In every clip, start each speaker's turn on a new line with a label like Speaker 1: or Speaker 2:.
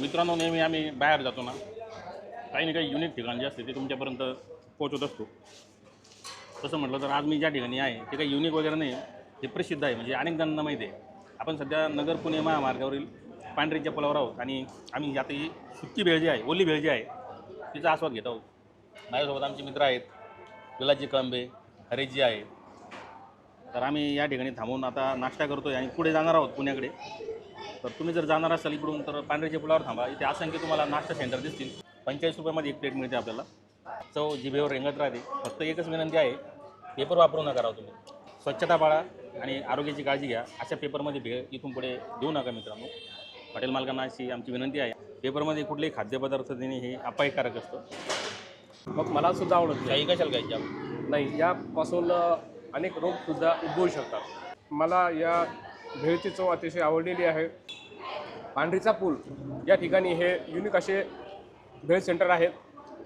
Speaker 1: मित्रांनो नेहमी आम्ही बाहेर जातो ना. काही ना काही युनिक ठिकाण जे असते ते तुमच्यापर्यंत पोहोचत असतो. तसं म्हटलं तर आज मी ज्या ठिकाणी आहे ते काही युनिक वगैरे नाही. हे प्रसिद्ध आहे म्हणजे अनेक जणांना माहिती आहे. आपण सध्या नगर पुणे महामार्गावरील पांढरीच्या पुलावर आहोत आणि आम्ही आता ही सुक्की भेळ जी आहे ओली भेळ जी आहे तिचा आस्वाद घेत आहोत. माझ्यासोबत आमचे मित्र आहेत विलाजी कळंबे हरेजी आहेत. तर आम्ही या ठिकाणी थांबून आता नाश्ता करतो आहे आणि पुढे जाणार आहोत पुण्याकडे. तर तुम्ही जर जाणार असाल इकडून तर पांढऱ्याच्या पुलावर थांबा. इथे असंख्य तुम्हाला नाश्ता सेंटर दिसतील. पंचेचाळीस रुपयामध्ये एक प्लेट मिळते आपल्याला. चव जिभेवर रेंगत राहते. फक्त एकच विनंती आहे पेपर वापरू नका राव तुम्ही. स्वच्छता पाळा आणि आरोग्याची काळजी घ्या. अशा पेपरमध्ये भेळ इथून पुढे देऊ नका मित्रांनो. हॉटेल मालकांना अशी आमची विनंती आहे. पेपरमध्ये कुठलेही खाद्यपदार्थ देणे हे अपायकारक असतं.
Speaker 2: मग मला सुद्धा आवडत नाही.
Speaker 1: कशाला घ्यायची आपण?
Speaker 2: नाही यापासून अनेक रोग सुद्धा उद्भवू शकतात. मला या भेळची चव अतिशय आवडलेली आहे. पांढरीचा पूल या ठिकाणी हे युनिक असे भेळ सेंटर आहेत.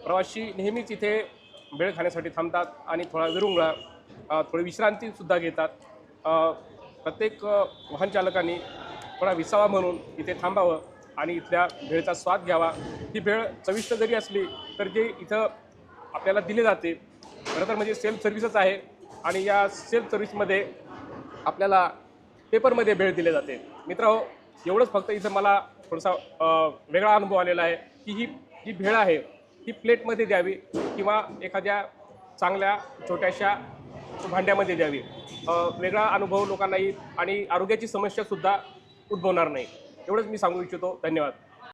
Speaker 2: प्रवासी नेहमीच इथे भेळ खाण्यासाठी थांबतात आणि थोडा विरुंगळा थोडी विश्रांतीसुद्धा घेतात. प्रत्येक वाहनचालकांनी थोडा विसावा म्हणून इथे थांबावं आणि इथल्या भेळचा स्वाद घ्यावा. ही भेळ चविष्ट जरी असली तर जे इथं आपल्याला दिले जाते खरं तर म्हणजे सेल्फ सर्व्हिसच आहे. आणि या सेल्फ सर्व्हिसमध्ये आपल्याला पेपरमध्ये भेळ दिले जाते. मित्र हो एवढंच फक्त इथं मला थोडासा वेगळा अनुभव आलेला आहे की ही जी भेळ आहे ती प्लेटमध्ये द्यावी किंवा एखाद्या चांगल्या छोट्याशा भांड्यामध्ये द्यावी. वेगळा अनुभव लोकांना येईल आणि आरोग्याची समस्यासुद्धा उद्भवणार नाही. एवढंच मी सांगू इच्छितो. धन्यवाद.